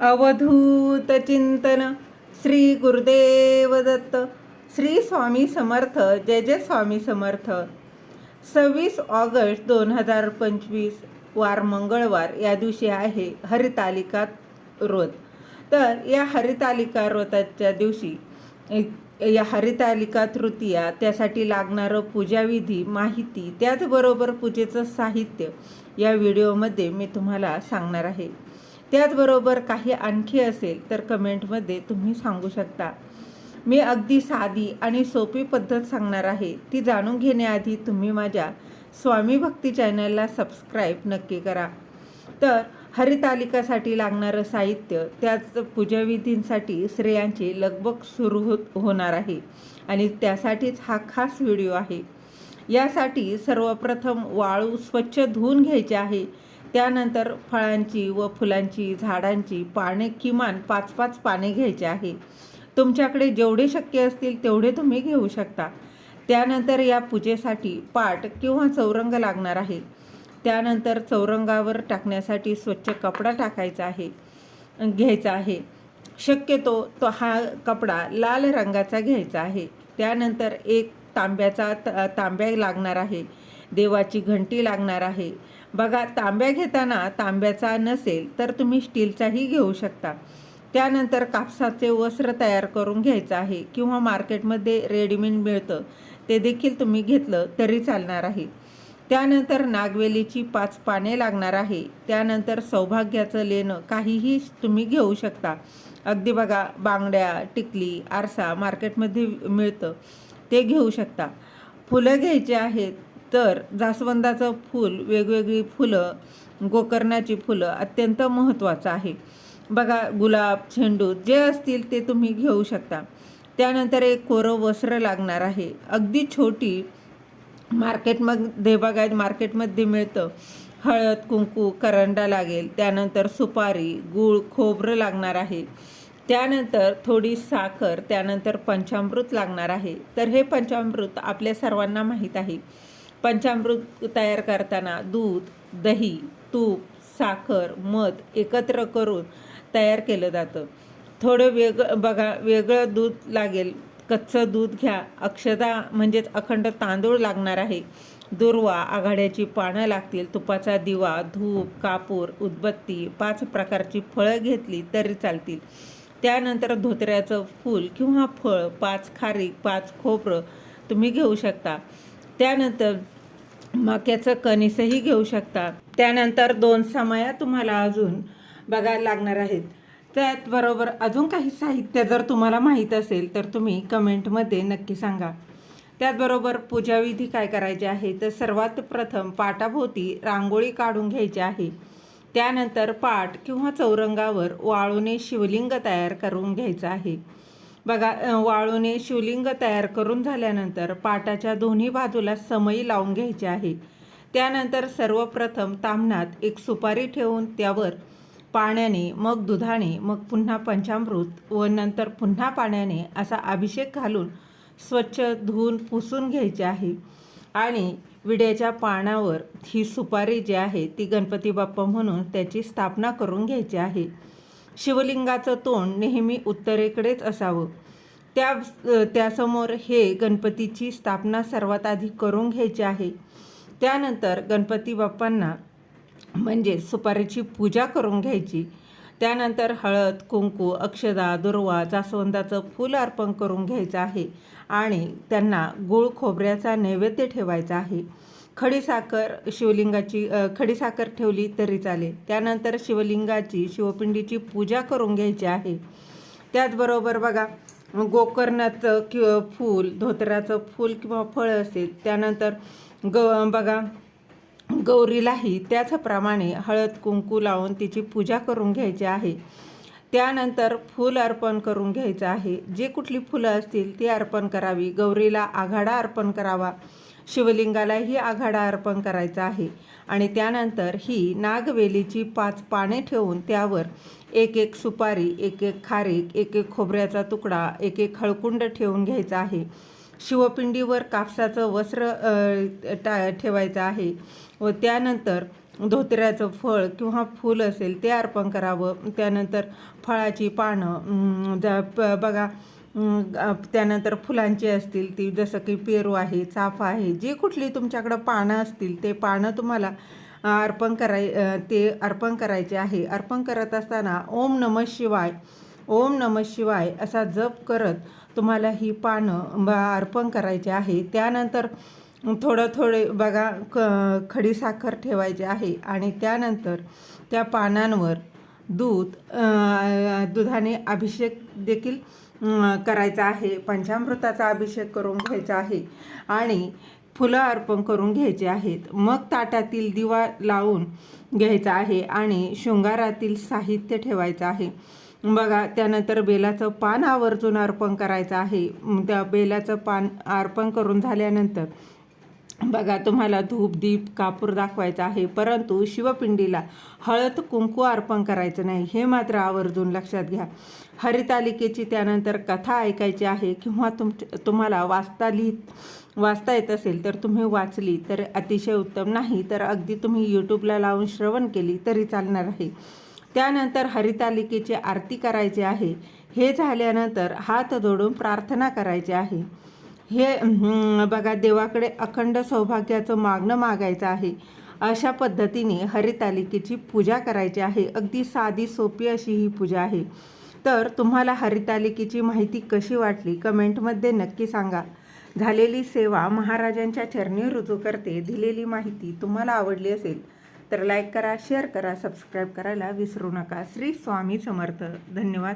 अवधूत चिंतन श्री गुरुदेव दत्त. श्री स्वामी समर्थ जय जय स्वामी समर्थ. सव्वीस ऑगस्ट दोन हजार पंचवीस वार मंगळवार. या दिवशी आहे हरितालिका व्रत तर या हरितालिका व्रताच्या दिवशी या हरितालिका तृतीया त्यासाठी लागणारं पूजाविधी माहिती त्याचबरोबर पूजेचं साहित्य या व्हिडिओमध्ये मी तुम्हाला सांगणार आहे. त्याचबरोबर काही आणखी असेल तर कमेंटमध्ये तुम्ही सांगू शकता. मी अगदी साधी आणि सोपी पद्धत सांगणार आहे. ती जाणून घेण्याआधी तुम्ही माझ्या स्वामी भक्ती चॅनलला सबस्क्राईब नक्की करा. तर हरितालिकासाठी लागणारं साहित्य त्याच पूजाविधींसाठी स्त्रियांची लगबग सुरू हो होणार आहे. आणि त्यासाठीच हा खास व्हिडिओ आहे. यासाठी सर्वप्रथम वाळू स्वच्छ धुवून घ्यायचे आहे. त्यानंतर फळांची व फुलांची झाडांची पाने किमान पाच पाच पाने घ्यायचे आहे. तुमच्याकडे जेवढे शक्य असतील तेवढे तुम्ही घेऊ शकता. त्यानंतर या पूजेसाठी पाट किंवा चौरंग लागणार आहे. त्यानंतर चौरंगावर टाकण्यासाठी स्वच्छ कपडा टाकायचा आहे घ्यायचा आहे. शक्यतो तो हा कपडा लाल रंगाचा घ्यायचा आहे. त्यानंतर एक तांब्याचा त- तांब्या लागणार आहे. देवाची घंटी लागणार आहे. बघा तांब्या घेताना तांब्याचा नसेल तर तुम्ही स्टीलचाही घेऊ शकता. त्यानंतर कापसाचे वस्त्र तयार करून घ्यायचं आहे किंवा मार्केटमध्ये रेडीमेड मिळतं ते देखील तुम्ही घेतलं तरी चालणार आहे. त्यानंतर नागवेलीची पाच पाने लागणार आहे. त्यानंतर सौभाग्याचं लेणं काहीही तुम्ही घेऊ शकता. अगदी बघा बांगड्या टिकली आरसा मार्केटमध्ये मिळतं ते घेऊ शकता. फुलं घ्यायची आहेत तर जास्वंदाचं फूल वेगवेगळी फुलं गोकर्णाची फुलं अत्यंत महत्त्वाचं आहे. बघा गुलाब झेंडू जे असतील ते तुम्ही घेऊ शकता. त्यानंतर एक कोरं वस्त्र लागणार आहे. अगदी छोटी मार्केटमध्ये बघायत मार्केटमध्ये मिळतं. हळद कुंकू करंडा लागेल. त्यानंतर सुपारी गूळ खोबरं लागणार आहे. त्यानंतर थोडी साखर त्यानंतर पंचामृत लागणार आहे. तर हे पंचामृत आपल्या सर्वांना माहीत आहे. पंचामृत तयार करताना दूध दही तूप साखर मध एकत्र करून तयार केलं जातं. थोडं वेगळं बघा वेगळं दूध लागेल. कच्चं दूध घ्या. अक्षदा म्हणजेच अखंड तांदूळ लागणार आहे. दुर्वा आघाड्याची पानं लागतील. तुपाचा दिवा धूप कापूर उदबत्ती पाच प्रकारची फळं घेतली तरी चालतील. त्यानंतर धोत्र्याचं फूल किंवा फळ पाच खारीक पाच खोबरं तुम्ही घेऊ शकता. त्यानंतर मक्याचं कणीसही घेऊ शकता. त्यानंतर दोन समया तुम्हाला अजून बघायला लागणार आहेत. त्याचबरोबर अजून काही साहित्य जर तुम्हाला माहीत असेल तर तुम्ही कमेंटमध्ये नक्की सांगा. त्याचबरोबर पूजाविधी काय करायची आहे तर सर्वात प्रथम पाटाभोवती रांगोळी काढून घ्यायची आहे. त्यानंतर पाट किंवा चौरंगावर वाळूने शिवलिंग तयार करून घ्यायचं आहे. बघा वाळूने शिवलिंग तयार करून झाल्यानंतर पाटाच्या दोन्ही बाजूला समई लावून घ्यायची आहे. त्यानंतर सर्वप्रथम तामणात एक सुपारी ठेवून त्यावर पाण्याने मग दुधाने मग पुन्हा पंचामृत व नंतर पुन्हा पाण्याने असा अभिषेक घालून स्वच्छ धुवून पुसून घ्यायचे आहे. आणि विड्याच्या पानावर ही सुपारी जी आहे ती गणपती बाप्पा म्हणून त्याची स्थापना करून घ्यायची आहे. शिवलिंगाचं तोंड नेहमी उत्तरेकडेच असावं. त्या त्यासमोर हे गणपतीची स्थापना सर्वात आधी करून घ्यायची आहे. त्यानंतर गणपती बाप्पांना म्हणजे सुपारीची पूजा करून घ्यायची. त्यानंतर हळद कुंकू अक्षदा दुर्वा जास्वंदाचं फूल अर्पण करून घ्यायचं आहे आणि त्यांना गुळ खोबऱ्याचा नैवेद्य ठेवायचा आहे. खडीसाखर शिवलिंगाची खडीसाखर ठेवली तरी चालेल. त्यानंतर शिवलिंगाची शिवपिंडीची पूजा करून घ्यायची आहे. त्याचबरोबर बघा गोकर्णाचं किंवा फूल धोतराचं फूल किंवा फळ असेल त्यानंतर ग बघा गौरीलाही त्याचप्रमाणे हळद कुंकू लावून तिची पूजा करून घ्यायची आहे. त्यानंतर फूल अर्पण करून घ्यायचं आहे. जे कुठली फुलं असतील ती अर्पण करावी. गौरीला आघाडा अर्पण करावा. शिवलिंगालाही आघाडा अर्पण करायचा आहे. आणि त्यानंतर ही नागवेलीची पाच पाने ठेवून त्यावर एक एक सुपारी एक एक खारीक एक एक खोबऱ्याचा तुकडा एक एक हळकुंड ठेवून घ्यायचा आहे. शिवपिंडीवर कापसाचं वस्त्र टा ठेवायचं आहे व त्यानंतर धोत्र्याचं फळ किंवा फूल असेल ते अर्पण करावं. त्यानंतर फळाची पानं ज- प- बघा त्यानंतर फुलांची असतील ती जसं की पेरू आहे चाफा आहे जी कुठली तुमच्याकडं पानं असतील ते पानं तुम्हाला अर्पण कराय ते अर्पण करायचे आहे. अर्पण करत असताना ओम नम शिवाय ओम नम शिवाय असा जप करत तुम्हाला ही पानं ब- अर्पण करायची आहे. त्यानंतर थोडं थोडे बघा क खडीसाखर ठेवायची आहे आणि त्यानंतर त्या पानांवर दूध दुधाने अभिषेक देखील करायचा आहे. पंचामृताचा अभिषेक करून घ्यायचा आहे आणि फुलं अर्पण करून घ्यायचे आहेत. मग ताटातील दिवा लावून घ्यायचा आहे आणि शृंगारातील साहित्य ठेवायचं आहे. बघा त्यानंतर बेलाचं पान आवर्जून अर्पण करायचं आहे. त्या बेलाचं पान अर्पण करून झाल्यानंतर बघा तुम्हाला धूप दीप कापूर दाखवायचा आहे परंतु शिवपिंडीला हळद कुंकू अर्पण करायचं नाही हे मात्र आवर्जून लक्षात घ्या. हरितालिकेची त्यानंतर कथा ऐकायची आहे किंवा तुम तुम्हाला वाचता लिहित वाचता येत असेल तर तुम्ही वाचली तर अतिशय उत्तम. नाही तर अगदी तुम्ही यूट्यूबला लावून श्रवण केली तरी चालणार आहे. त्यानंतर हरितालिकेची आरती करायची आहे. हे झाल्यानंतर हात जोडून प्रार्थना करायची आहे. हे बघा देवाकडे अखंड सौभाग्याचं मागणं मागायचं आहे. अशा पद्धतीने हरितालिकेची पूजा करायची आहे. अगदी साधी सोपी अशी ही पूजा आहे. तर तुम्हाला हरितालिकेची माहिती कशी वाटली कमेंटमध्ये नक्की सांगा. झालेली सेवा महाराजांच्या चरणी रुजू करते दिलेली माहिती तुम्हाला आवडली असेल तर लाईक करा शेअर करा सबस्क्राईब करायला विसरू नका. श्री स्वामी समर्थ. धन्यवाद.